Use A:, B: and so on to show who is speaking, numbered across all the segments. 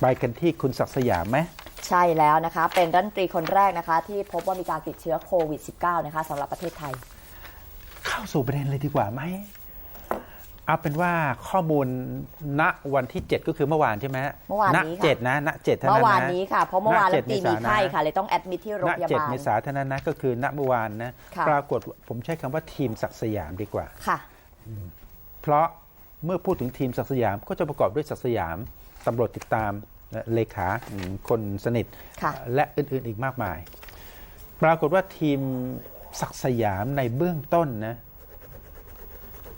A: ไปกันที่คุณศักดิ์สยามไหม
B: ใช่แล้วนะคะ เป็นรัฐมนตรีคนแรกนะคะ ที่พบว่ามีการติดเชื้อโควิด -19 นะคะสำหรับประเทศไทย
A: เข้าสู่ประเด็นเลยดีกว่าไหมเอาเป็นว่าข้อมูลณวันที่ 7 ก็คือเมื่อวานใช่ไหมฮะ
B: เมื่อวานนี้
A: ณ
B: ค่ะ
A: เจ็ดนะณเจ็ดเท่า
B: เมื่
A: นั้น
B: อวาน
A: นะ
B: นี้ค่ะ เพราะเมื่อวาน
A: ณ
B: รั
A: เจ็
B: ฐ
A: ด
B: มนตรี
A: เม
B: มี
A: ษายน
B: ไข้ค่ะเลยต้องแอดมิทที่โรง
A: ณ
B: พยา
A: เจ็ด
B: บาล
A: เมษายนเท่านั้นนะก็คือณเมื่อวานนะ
B: ค่ะ
A: ปรากฏผมใช้คำว่าทีมศักดิ์สยามดีกว่า
B: ค่ะ
A: เพราะเมื่อพูดถึงทีมศักดิ์สยามก็จะประกอบด้วยศักดิ์สยามตำรวจติดตามและ เลขาอืมคนสนิท
B: ค่ะ
A: และอื่นๆอีกมากมาย ปรากฏว่าทีมศักดิ์สยามในเบื้องต้นนะ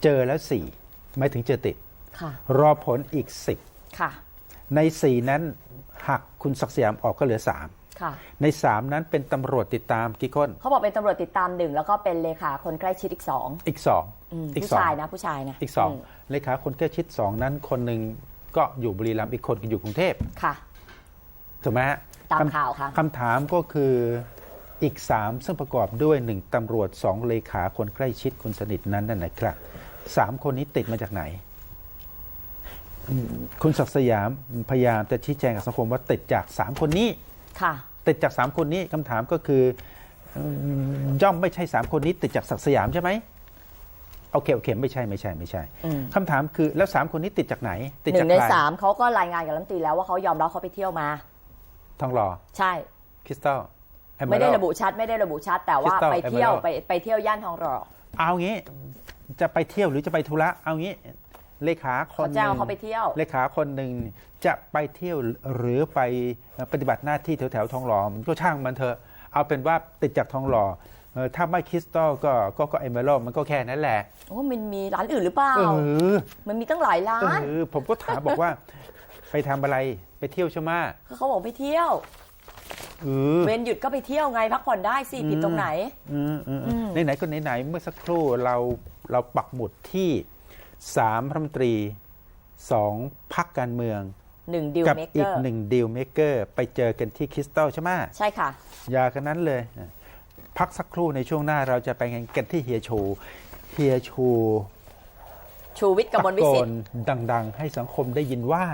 A: เจอแล้วสี่ไม่ถึงเจอติด
B: ค่ะ
A: รอผลอีกสิบ
B: ค่ะ
A: ในสี่นั้นหักคุณศักดิ์สยามออกก็เหลือสาม
B: ค่ะ
A: ในสามนั้นเป็นตำรวจติดตามกี่คน
B: เขาบอกเป็นตำรวจติดตามหนึ่งแล้วก็เป็นเลขาคนใกล้ชิดอีกสอง
A: อีกสอง
B: อืม
A: อีก
B: ผู้
A: สอง
B: ชายนะผู้ชายนะ
A: อีกสอง
B: ม
A: เลขาคนใกล้ชิดสองนั้นคนหนึ่ง ก็อยู่บุรีรัมย์อีกคนก็อยู่กรุงเทพ
B: ค่ะ
A: ถูกไหมฮะ
B: ตาม
A: คำ
B: ข่าวค่ะ
A: คำถามก็คืออีกสามซึ่งประกอบด้วยหนึ่งตำรวจสองเลขาคนใกล้ชิดคนสนิทนั้นนั่นนะครับสามคนนี้ติดมาจากไหนอืมคุณศักดิ์สยามพยายามจะชี้แจงกับสังคมว่าติดจากสามคนนี้
B: ค่ะ
A: ติดจากสามคนนี้คำถามก็คืออืมย่อมไม่ใช่สามคนนี้ติดจากศักดิ์สยามใช่ไหม โอเคโอเคไม่ใช่ไม่ใช่ไม่ใช่
B: อืม
A: คำถามคือแล้วสามคนนี้ติดจากไหน ติด
B: หนึ่
A: จาก
B: งใน
A: ใคร
B: สามเขาก็รายงานกับรัฐมนตรีแล้วว่าเขายอมรับเขาไปเที่ยวมา
A: ทองหล่อ
B: ใช่
A: คริสตัล
B: ไม่ได้ระบุชัด ไม่ได้ระบุชัด แต่ว่า
A: Crystal
B: ไปเที่ยว
A: Emerald
B: ไปไปเที่ยวย่านทองหล่อ
A: เอางี้จะไปเที่ยวหรือจะไปธุระเอางี้เลขาคน
B: เขา
A: ห
B: แจ้ง
A: นึ่
B: ว่างเขาไปเที่ยว
A: เลขาคนหนึ่งจะไปเที่ยวหรือไปปฏิบัติหน้าที่แถวแถวๆทองหล่อมันก็ช่างมันเถอะเอาเป็นว่าติดจากทองหล่อเออ ถ้าไม่คริสตัลก็ก็ก็เอเมอรัลมันก็แค่นั้นแหละ
B: โอ้มันมีร้านอื่นหรือเปล่า
A: เออ
B: มันมีตั้งหลายร้าน
A: เออผมก็ถามบอกว่า ไปทำอะไรไปเที่ยวใช่ไหม
B: เขาบอกไปเที่ยว
A: เออ
B: เวนหยุดก็ไปเที่ยวไงพักผ่อนได้สิผิดตรงไหน
A: อืมอืม
B: อืม
A: ไหนๆก็ไหนๆเมื่อสักครู่เราเราปักหมุดที่สามรัฐมนตรีสองพักการเมือง
B: หนึ่งดิว
A: กับ
B: เมเก
A: อี
B: อกร์
A: หนึ่งดีลเมเกอร์ไปเจอกันที่คริสตัลใช่ไหม
B: ใช่ค่ะ
A: อย่ากันนั้นเลย พักสักครู่ในช่วงหน้าเราจะไปกันที่เฮียชูเฮียชู
B: ชูวิทย์ก
A: ตะ
B: มลวิ
A: โก
B: สิท
A: น
B: ธิ์
A: ดัง ๆ ให้สังคมได้ยินว่า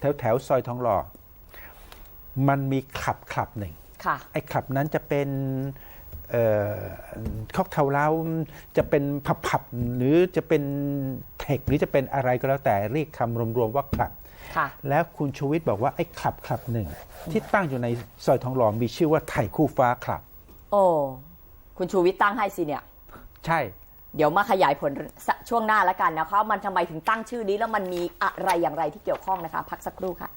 A: แถวแถวๆซอยทองหล่อมันมีคลับคลับหนึ่ง
B: ค่ะ
A: ไอ้คลับนั้นจะเป็นเอ่อค็อกเทลเล้าจะเป็นผับผับๆหรือจะเป็นเทคหรือจะเป็นอะไรก็แล้วแต่เรียกคำรวมๆว่าคลับ
B: ค่ะ
A: แล้วคุณชูวิทย์บอกว่าไอ้คลับคลับหนึ่งที่ตั้งอยู่ในซอยทองหล่อมีชื่อว่าไทยคู่ฟ้าคลับ
B: โอ้คุณชูวิทย์ตั้งให้สิเนี่ย
A: ใช่
B: เดี๋ยวมาขยายผลช่วงหน้าแล้วกันนะคะมันทำไมถึงตั้งชื่อนี้แล้วมันมีอะไรอย่างไรที่เกี่ยวข้องนะคะ พักสักครู่ค่ะ